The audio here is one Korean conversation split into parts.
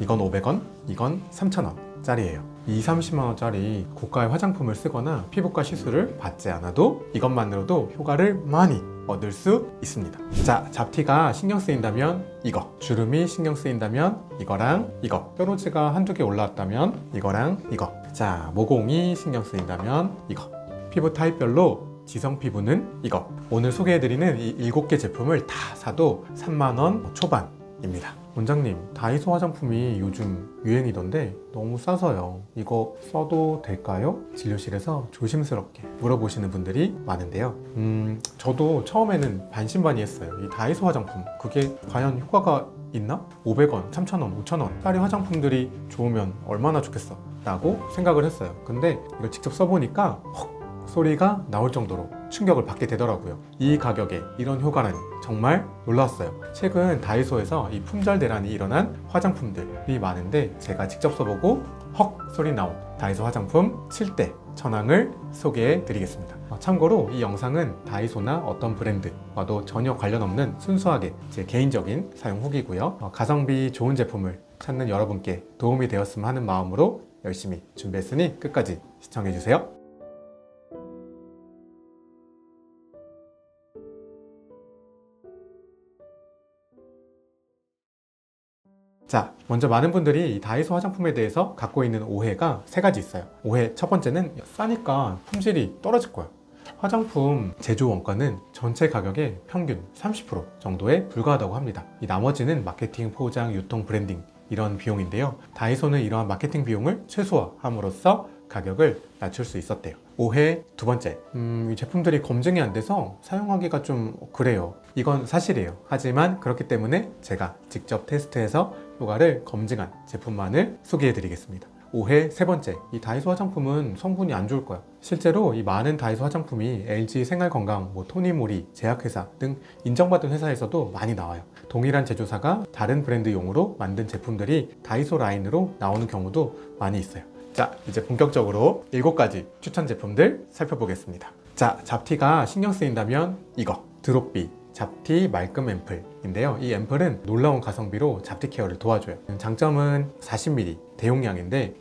이건 500원, 이건 3,000원 짜리예요. 2, 30만 원짜리 고가의 화장품을 쓰거나 피부과 시술을 받지 않아도 이것만으로도 효과를 많이 얻을 수 있습니다. 자, 잡티가 신경 쓰인다면 이거, 주름이 신경 쓰인다면 이거랑 이거, 뾰루지가 한두 개 올라왔다면 이거랑 이거. 자, 모공이 신경 쓰인다면 이거. 피부 타입별로 지성 피부는 이거. 오늘 소개해드리는 이 7개 제품을 다 사도 3만원 초반 입니다. 원장님, 다이소 화장품이 요즘 유행이던데 너무 싸서요. 이거 써도 될까요? 진료실에서 조심스럽게 물어보시는 분들이 많은데요. 음, 저도 처음에는 반신반의했어요. 이 다이소 화장품, 그게 과연 효과가 있나? 500원, 3,000원, 5,000원 짜리 화장품들이 좋으면 얼마나 좋겠어. 라고 생각을 했어요. 근데 이걸 직접 써보니까 헉 소리가 나올 정도로 충격을 받게 되더라고요. 이 가격에 이런 효과라니 정말 놀랐어요. 최근 다이소에서 이 품절 대란이 일어난 화장품들이 많은데 제가 직접 써보고 헉 소리 나온 다이소 화장품 7대 천왕을 소개해 드리겠습니다. 어, 참고로 이 영상은 다이소나 어떤 브랜드와도 전혀 관련 없는 순수하게 제 개인적인 사용 후기고요. 어, 가성비 좋은 제품을 찾는 여러분께 도움이 되었으면 하는 마음으로 열심히 준비했으니 끝까지 시청해 주세요. 자, 먼저 많은 분들이 이 다이소 화장품에 대해서 갖고 있는 오해가 세 가지 있어요. 오해 첫 번째는 싸니까 품질이 떨어질 거야. 화장품 제조 원가는 전체 가격의 평균 30% 정도에 불과하다고 합니다. 이 나머지는 마케팅, 포장, 유통, 브랜딩 이런 비용인데요. 다이소는 이러한 마케팅 비용을 최소화함으로써 가격을 낮출 수 있었대요. 오해 두 번째, 음, 이 제품들이 검증이 안 돼서 사용하기가 좀 그래요. 이건 사실이에요. 하지만 그렇기 때문에 제가 직접 테스트해서 효과를 검증한 제품만을 소개해 드리겠습니다. 오해 세 번째, 이 다이소 화장품은 성분이 안 좋을 거야. 실제로 이 많은 다이소 화장품이 LG 생활건강, 뭐 토니모리, 제약회사 등 인정받은 회사에서도 많이 나와요. 동일한 제조사가 다른 브랜드용으로 만든 제품들이 다이소 라인으로 나오는 경우도 많이 있어요. 자, 이제 본격적으로 7가지 추천 제품들 살펴보겠습니다. 자, 잡티가 신경 쓰인다면 이거, 드롭비 잡티 말끔 앰플인데요. 이 앰플은 놀라운 가성비로 잡티 케어를 도와줘요. 장점은 40ml 대용량인데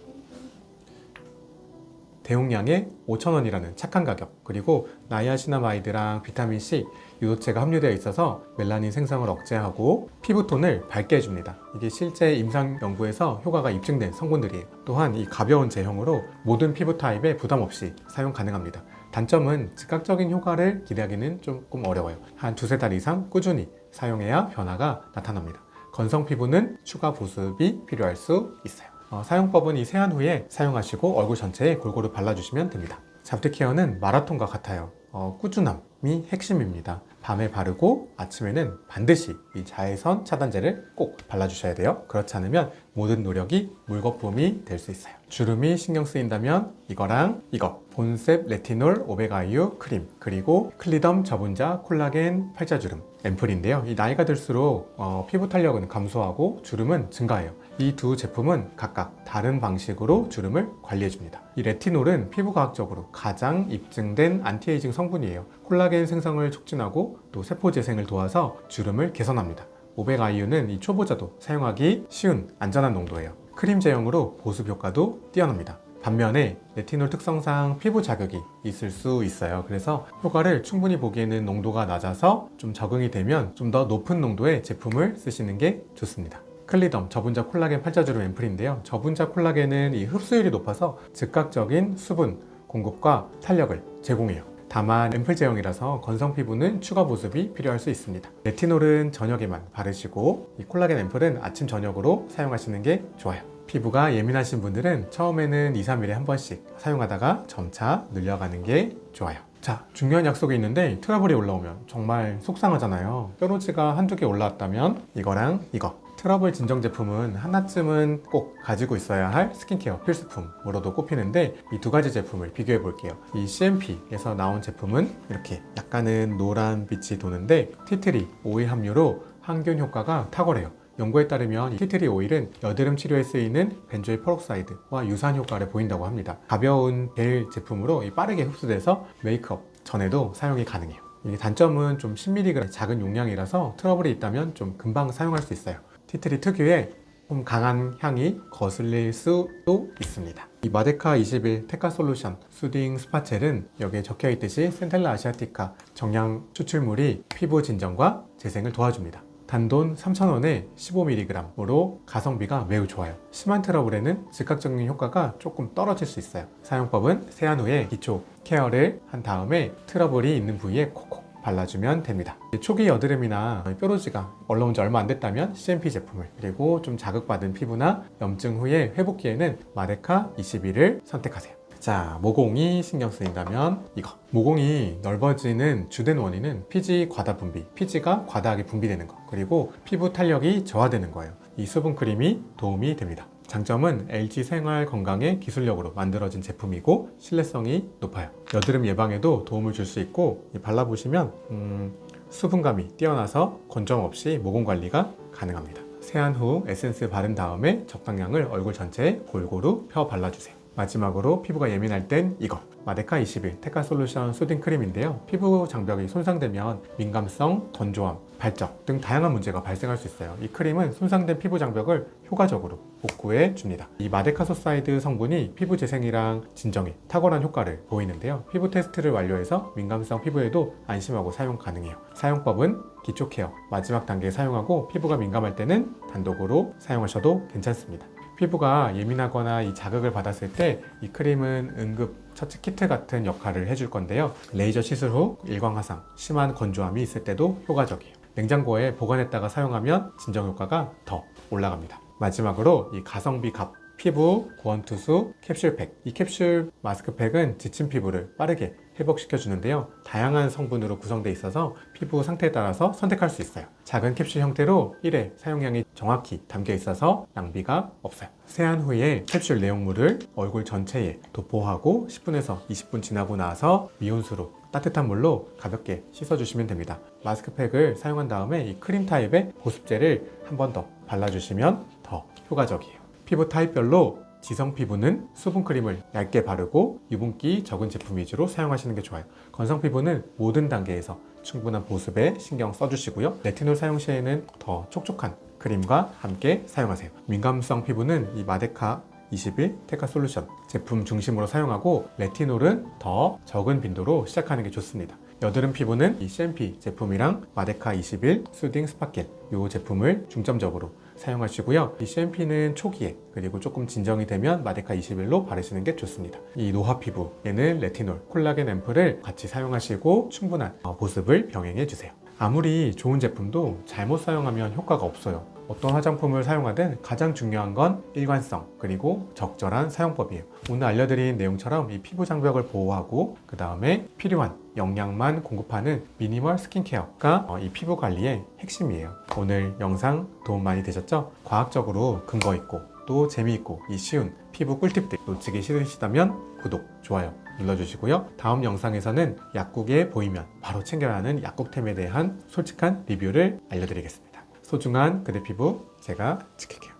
대용량에 5,000원이라는 착한 가격 그리고 나이아시나마이드랑 비타민C 유도체가 함유되어 있어서 멜라닌 생성을 억제하고 피부톤을 밝게 해줍니다. 이게 실제 임상 연구에서 효과가 입증된 성분들이에요. 또한 이 가벼운 제형으로 모든 피부 타입에 부담 없이 사용 가능합니다. 단점은 즉각적인 효과를 기대하기는 조금 어려워요. 한 두세 달 이상 꾸준히 사용해야 변화가 나타납니다. 건성 피부는 추가 보습이 필요할 수 있어요. 어, 사용법은 이 세안 후에 사용하시고 얼굴 전체에 골고루 발라주시면 됩니다. 잡티 케어는 마라톤과 같아요. 어, 꾸준함이 핵심입니다. 밤에 바르고 아침에는 반드시 이 자외선 차단제를 꼭 발라주셔야 돼요. 그렇지 않으면 모든 노력이 물거품이 될 수 있어요. 주름이 신경 쓰인다면 이거랑 이거 본셉 레티놀 오베가이유 크림 그리고 클리덤 저분자 콜라겐 팔자주름 앰플인데요. 이 나이가 들수록 어, 피부 탄력은 감소하고 주름은 증가해요. 이 두 제품은 각각 다른 방식으로 주름을 관리해줍니다. 이 레티놀은 피부과학적으로 가장 입증된 안티에이징 성분이에요. 콜라겐 생성을 촉진하고 또 세포 재생을 도와서 주름을 개선합니다. 오백아이유는 이 초보자도 사용하기 쉬운 안전한 농도예요. 크림 제형으로 보습 효과도 뛰어납니다. 반면에 레티놀 특성상 피부 자극이 있을 수 있어요. 그래서 효과를 충분히 보기에는 농도가 낮아서 좀 적응이 되면 좀 더 높은 농도의 제품을 쓰시는 게 좋습니다. 클리덤 저분자 콜라겐 팔자주름 앰플인데요. 저분자 콜라겐은 이 흡수율이 높아서 즉각적인 수분 공급과 탄력을 제공해요. 다만 앰플 제형이라서 건성 피부는 추가 보습이 필요할 수 있습니다. 레티놀은 저녁에만 바르시고 이 콜라겐 앰플은 아침 저녁으로 사용하시는 게 좋아요. 피부가 예민하신 분들은 처음에는 2, 3일에 한 번씩 사용하다가 점차 늘려가는 게 좋아요. 자, 중요한 약속이 있는데 트러블이 올라오면 정말 속상하잖아요. 뾰루지가 한두 개 올라왔다면 이거랑 이거 트러블 진정 제품은 하나쯤은 꼭 가지고 있어야 할 스킨케어 필수품으로도 꼽히는데 이 두 가지 제품을 비교해 볼게요. 이 CMP에서 나온 제품은 이렇게 약간은 노란 빛이 도는데 티트리 오일 함유로 항균 효과가 탁월해요. 연구에 따르면 이 티트리 오일은 여드름 치료에 쓰이는 벤조일 페록사이드와 유사한 효과를 보인다고 합니다. 가벼운 젤 제품으로 빠르게 흡수돼서 메이크업 전에도 사용이 가능해요. 단점은 좀 10mg 작은 용량이라서 트러블이 있다면 좀 금방 사용할 수 있어요. 티트리 특유의 좀 강한 향이 거슬릴 수도 있습니다. 이 마데카 21 테카 솔루션 수딩 스파첼은 여기에 적혀 있듯이 센텔라 아시아티카 정량 추출물이 피부 진정과 재생을 도와줍니다. 단돈 3,000원에 15mg으로 가성비가 매우 좋아요. 심한 트러블에는 즉각적인 효과가 조금 떨어질 수 있어요. 사용법은 세안 후에 기초 케어를 한 다음에 트러블이 있는 부위에 콕콕 발라주면 됩니다. 초기 여드름이나 뾰루지가 올라온 지 얼마 안 됐다면 CMP 제품을 그리고 좀 자극받은 피부나 염증 후에 회복기에는 마데카 21을 선택하세요. 자, 모공이 신경 쓰인다면 이거. 모공이 넓어지는 주된 원인은 피지 과다 분비, 피지가 과다하게 분비되는 것, 그리고 피부 탄력이 저하되는 거예요. 이 수분 크림이 도움이 됩니다. 장점은 LG 생활 건강의 기술력으로 만들어진 제품이고 신뢰성이 높아요. 여드름 예방에도 도움을 줄 수 있고 이 발라보시면 음, 수분감이 뛰어나서 건정 없이 모공 관리가 가능합니다. 세안 후 에센스 바른 다음에 적당량을 얼굴 전체에 골고루 펴 발라주세요. 마지막으로 피부가 예민할 땐 이거 마데카 21 테카 솔루션 수딩 크림인데요. 피부 장벽이 손상되면 민감성, 건조함, 발적 등 다양한 문제가 발생할 수 있어요. 이 크림은 손상된 피부 장벽을 효과적으로 복구해 줍니다. 이 마데카소사이드 성분이 피부 재생이랑 진정에 탁월한 효과를 보이는데요. 피부 테스트를 완료해서 민감성 피부에도 안심하고 사용 가능해요. 사용법은 기초 케어 마지막 단계에 사용하고 피부가 민감할 때는 단독으로 사용하셔도 괜찮습니다. 피부가 예민하거나 이 자극을 받았을 때 이 크림은 응급 처치 키트 같은 역할을 해줄 건데요. 레이저 시술 후 일광 화상, 심한 건조함이 있을 때도 효과적이에요. 냉장고에 보관했다가 사용하면 진정 효과가 더 올라갑니다. 마지막으로 이 가성비 갑 피부 구원투수 캡슐팩. 이 캡슐 마스크팩은 지친 피부를 빠르게 회복시켜 주는데요. 다양한 성분으로 구성되어 있어서 피부 상태에 따라서 선택할 수 있어요. 작은 캡슐 형태로 1회 사용량이 정확히 담겨 있어서 낭비가 없어요. 세안 후에 캡슐 내용물을 얼굴 전체에 도포하고 10분에서 20분 지나고 나서 미온수로 따뜻한 물로 가볍게 씻어주시면 됩니다. 마스크팩을 사용한 다음에 이 크림 타입의 보습제를 한 번 더 발라주시면 더 효과적이에요. 피부 타입별로 지성 피부는 수분 크림을 얇게 바르고 유분기 적은 제품 위주로 사용하시는 게 좋아요. 건성 피부는 모든 단계에서 충분한 보습에 신경 써주시고요. 레티놀 사용 시에는 더 촉촉한 크림과 함께 사용하세요. 민감성 피부는 이 마데카 21 테카 솔루션 제품 중심으로 사용하고 레티놀은 더 적은 빈도로 시작하는 게 좋습니다. 여드름 피부는 이 CMP 제품이랑 마데카 21 수딩 스파켈 이 제품을 중점적으로 사용하시고요. 이 CMP는 초기에 그리고 조금 진정이 되면 마데카 21로 바르시는 게 좋습니다. 이 노화 피부에는 레티놀, 콜라겐 앰플을 같이 사용하시고 충분한 어, 보습을 병행해 주세요. 아무리 좋은 제품도 잘못 사용하면 효과가 없어요. 어떤 화장품을 사용하든 가장 중요한 건 일관성 그리고 적절한 사용법이에요. 오늘 알려드린 내용처럼 이 피부 장벽을 보호하고 그 다음에 필요한 영양만 공급하는 미니멀 스킨케어가 어, 이 피부 관리의 핵심이에요. 오늘 영상 도움 많이 되셨죠? 과학적으로 근거 있고 또 재미있고 이 쉬운 피부 꿀팁들 놓치기 싫으시다면 구독, 좋아요 눌러주시고요. 다음 영상에서는 약국에 보이면 바로 챙겨야 하는 약국템에 대한 솔직한 리뷰를 알려드리겠습니다. 소중한 그대 피부 제가 지킬게요.